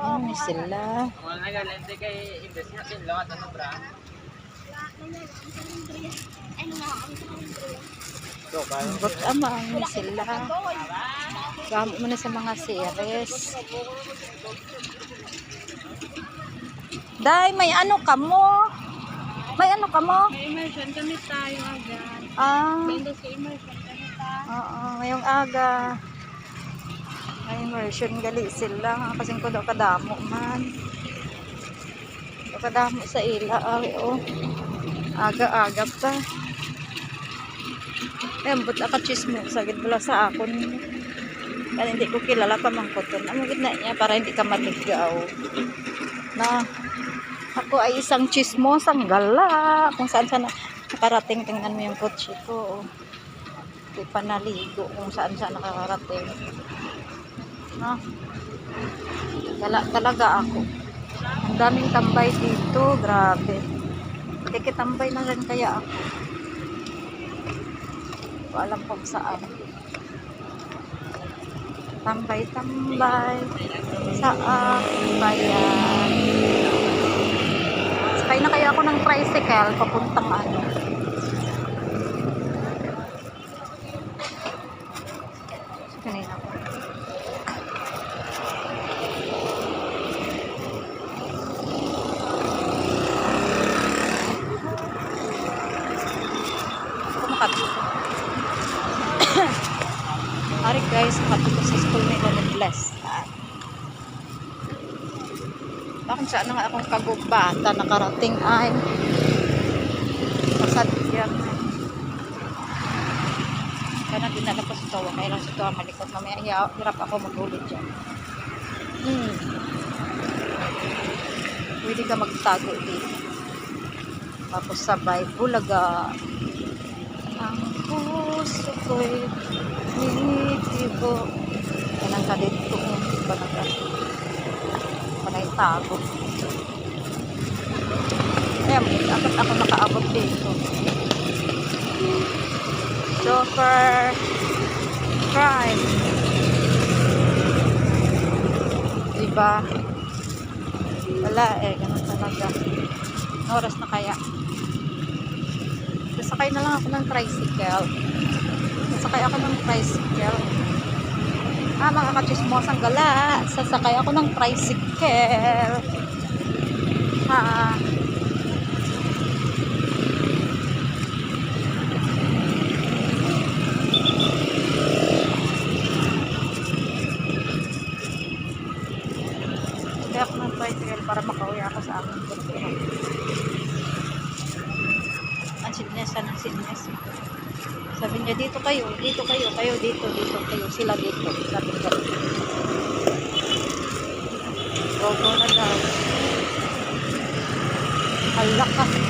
Ano sila? Lot ano. But amang sila. Gamit mo na sa mga series. Day, may ano ka mo? May ano ka mo? May immersion kami tayo agad. Ah, sa immersion kami tayo. oo, ngayong aga. May immersion gali sila. Kasi ko daw kadamo man. Kadamo sa ila. Ay, oh. Aga-aga pa. Ayun, but ako chismo. Sagid pala sa akon. Kaya hindi ko kilala pa man ko to. Ang gitna niya para hindi ka maligaw. Na ako ay isang chismosang gala. Kung saan saan nakarating. Tingnan mo yung kotse ko. oh. Hindi pa naligo kung saan saan nakakarating. Na, gala talaga ako. Ang daming tambay dito. Grabe. Kikitambay na rin kaya ako. Hindi ko alam kung saan. Tambay-tambay sa aking bayan. Sakay na kaya ako ng tricycle papuntang ano. Kanina ko. Kumakato. Ari guys, makatuto sa school nila ni Bless. Bakit saan na nga akong kagubata nakarating ay pasadyan. Kana dinala ko sa tawa, kaya lang sa tawa malikot. Mamaya hirap ako maghulid dyan. Hmm. Pwede ka magtago dito. Tapos sabay, bulaga. Ang puso ko'y Nitibo. Kanang ka dito. Kanang ka. Panay tago. Ayan, akit ako nakaabot dito. Chauffeur. Crime. Diba? Wala eh. Ganun talaga. Oras na kaya. Sasakay na lang ako ng tricycle. Sasakay ako ng tricycle. Ah, mga kachismosang gala. Sasakay ako ng tricycle. Ha. Sasakay ako ng tricycle para makauwi ako sa aking sickness ng sickness. Sabi niya, dito kayo, dito kayo, kayo dito, dito kayo, sila dito. Sabi niya. Rogo na daw. Ang lakas.